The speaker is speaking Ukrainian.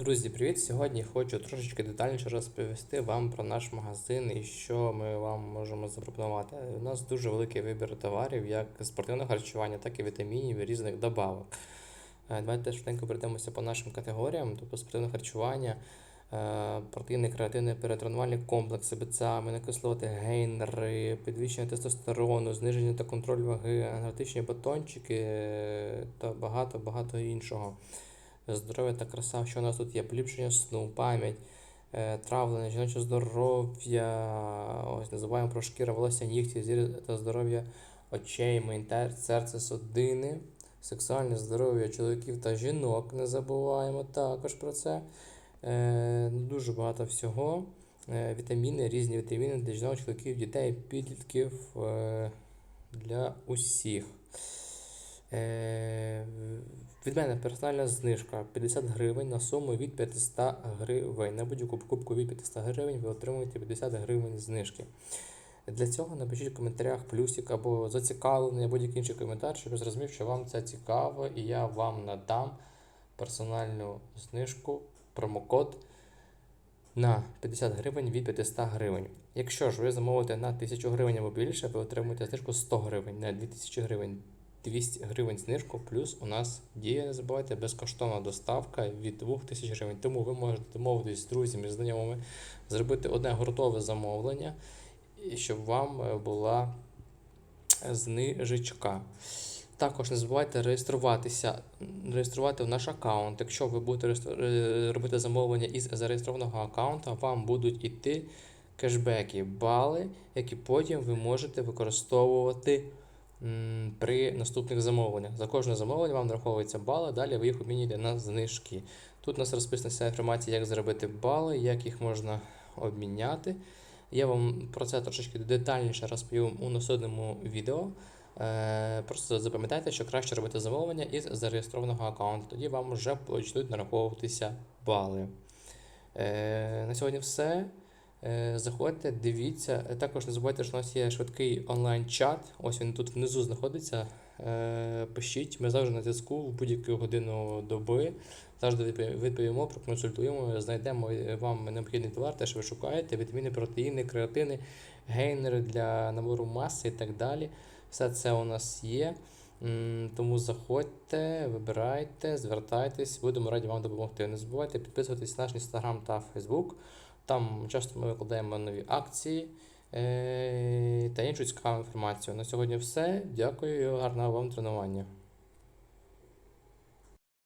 Друзі, привіт! Сьогодні хочу трошечки детальніше розповісти вам про наш магазин і що ми вам можемо запропонувати. У нас дуже великий вибір товарів, як спортивного харчування, так і вітамінів і різних добавок. Е, Давайте швиденько пройдемося по нашим категоріям, тобто спортивне харчування, е, протеїни, креатини, перетренувальні комплекси, БЦА, амінокислоти, гейнери, підвищення тестостерону, зниження та контроль ваги, енергетичні батончики та багато-багато іншого здоров'я та краса, що у нас тут є поліпшення сну, пам'ять, е, травлення, жіноче здоров'я, ось не забуваємо про шкіра, волосся, нігті, зір та здоров'я очей, імунітет, серце, судини, сексуальне здоров'я чоловіків та жінок. Не забуваємо також про це. Е, ну, Дуже багато всього. Е, Вітаміни, різні вітаміни для жінок, чоловіків, дітей, підлітків для усіх. Від мене персональна знижка 50 гривень на суму від 500 гривень. На будь-яку покупку від 500 гривень ви отримуєте 50 гривень знижки. Для цього напишіть в коментарях плюсик або зацікавлений, або будь-який інший коментар, щоб я зрозумів, що вам це цікаво, і я вам надам персональну знижку, промокод на 50 гривень від 500 гривень. Якщо ж ви замовите на 1000 гривень або більше, ви отримуєте знижку 100 гривень на 2000 гривень. 200 гривень знижку, плюс у нас діє, не забувайте, безкоштовна доставка від 2000 гривень. Тому ви можете домовитись з друзями, знайомими, зробити одне гуртове замовлення, щоб вам е, була знижечка. Також не забувайте реєструватися, реєструвати в наш аккаунт. Якщо ви будете е, робити замовлення із зареєстрованого аккаунта, вам будуть іти кешбеки, бали, які потім ви можете використовувати при наступних замовленнях. За кожне замовлення вам нараховуються бали, далі ви їх обмінюєте на знижки. Тут у нас розписана вся інформація, як заробити бали, як їх можна обміняти. Я вам про це трошечки детальніше розповім у наступному відео. Е, Просто запам'ятайте, що краще робити замовлення із зареєстрованого аккаунту. Тоді вам вже почнуть нараховуватися бали. Е, На сьогодні все. Е, Заходьте, дивіться. Е, Також не забувайте, що у нас є швидкий онлайн-чат. Ось він тут внизу знаходиться. Е, Пишіть, ми завжди на зв'язку в будь-яку годину доби. Завжди відповімо, проконсультуємо, знайдемо вам необхідний товар, те, що ви шукаєте, вітаміни, протеїни, креатини, гейнери для набору маси і так далі. Все це у нас є. Тому заходьте, вибирайте, звертайтесь, будемо раді вам допомогти. Не забувайте підписуватись на наш інстаграм та фейсбук. Там часто ми викладаємо нові акції е, та іншу цікаву інформацію. На сьогодні все. Дякую гарного вам тренування.